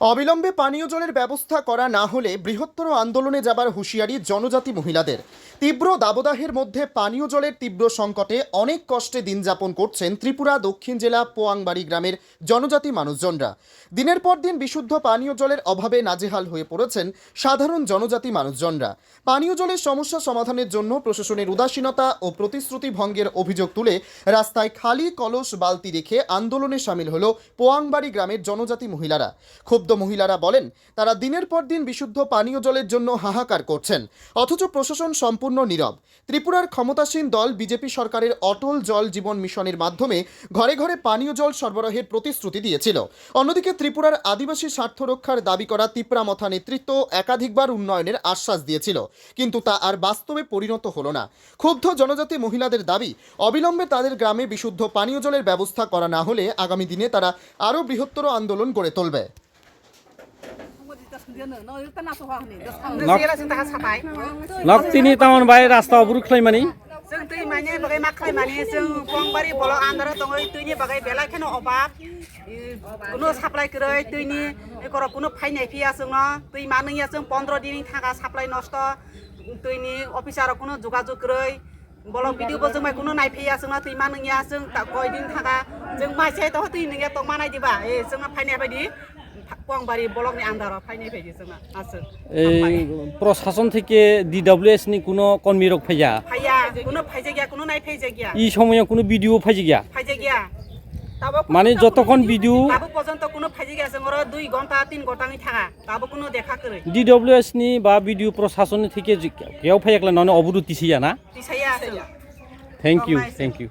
অবিলম্বে পানীয় জলের ব্যবস্থা করা না হলে বৃহত্তর আন্দোলনে যাবার হুঁশিয়ারি জনজাতি মহিলাদের। তীব্র দাবদাহের মধ্যে পানীয় জলের তীব্র সংকটে অনেক কষ্টে দিন যাপন করছেন ত্রিপুরা, দক্ষিণ জেলা, পোয়াংবাড়ি গ্রামের জনজাতি মানুষজনরা। দিনের পর দিন বিশুদ্ধ পানীয় জলের অভাবে নাজেহাল হয়ে পড়েছেন সাধারণ জনজাতি মানুষজনরা। পানীয় জলের সমস্যা সমাধানের জন্য প্রশাসনের উদাসীনতা ও প্রতিশ্রুতি ভঙ্গের অভিযোগ তুলে রাস্তায় খালি কলস, বালতি রেখে আন্দোলনে সামিল হল পোয়াংবাড়ি গ্রামের জনজাতি মহিলারা। ক্ষুব্ধ মহিলারা বলেন, তারা দিনের পর দিন বিশুদ্ধ পানীয় জলের জন্য হাহাকার করছেন। অথচ প্রশাসন সম্পূর্ণ নীরব। ত্রিপুরার ক্ষমতাসীন দল বিজেপি সরকারের অটল জল জীবন মিশনের মাধ্যমে ঘরে ঘরে পানীয় জল সরবরাহের প্রতিশ্রুতি দিয়েছিল। অন্যদিকে ত্রিপুরার আদিবাসী স্বার্থ রক্ষার দাবি করা তিপ্রামথা নেতৃত্ব একাধিকবার উন্নয়নের আশ্বাস দিয়েছিল, কিন্তু তা আর বাস্তবে পরিণত হলো না। ক্ষুব্ধ জনজাতি মহিলাদের দাবি, অবিলম্বে তাদের গ্রামে বিশুদ্ধ পানীয় জলের ব্যবস্থা করা না হলে আগামী দিনে তারা আরও বৃহত্তর আন্দোলন গড়ে তুলবে। नक्तिनि टाउन बाय रास्ता अब्रु खलायमानि जों दैमानि बागै मा खलायमानि जों बंबारि बल आन्दार दङ दैनि बागै बेलाखेनो अभाब কোনো সাপ্লাই করে दैनि একৰ কোনো ফাইনাই ফিয়া जों दैमा नैया जों पन्द्र दिन थाखा साप्लाय नष्ट दैनि अफिसार কোনো যোগাযোগ করে বলক ভিডিও বজং মাই কোনো নাই ফেয়া जोंना दैमा नैया जों কয়দিন थाखा जों माइसे তো दै नैया तगमा नायदिबा ए जोंना फाइनाय बायदि এই প্রশাসন থেকে ডিডব্লিউএস নি কোনো কর্মী রক ফাইজা ই সময় কোনো বিডিও ফাইজে গিয়া? মানে যতক্ষণ বিডিও পর্যন্ত কোনো ফাইজে গেছে মোর 2 ঘণ্টা 3 ঘণ্টা আমি থাকা। তাবো কোনো দেখা নি বা বিডিও প্রশাসন থেকে কেউ ফাইকলা ননে অবরোধ দিছিয়া না? দিছিয়া থ্যাংক ইউ থ্যাংক ইউ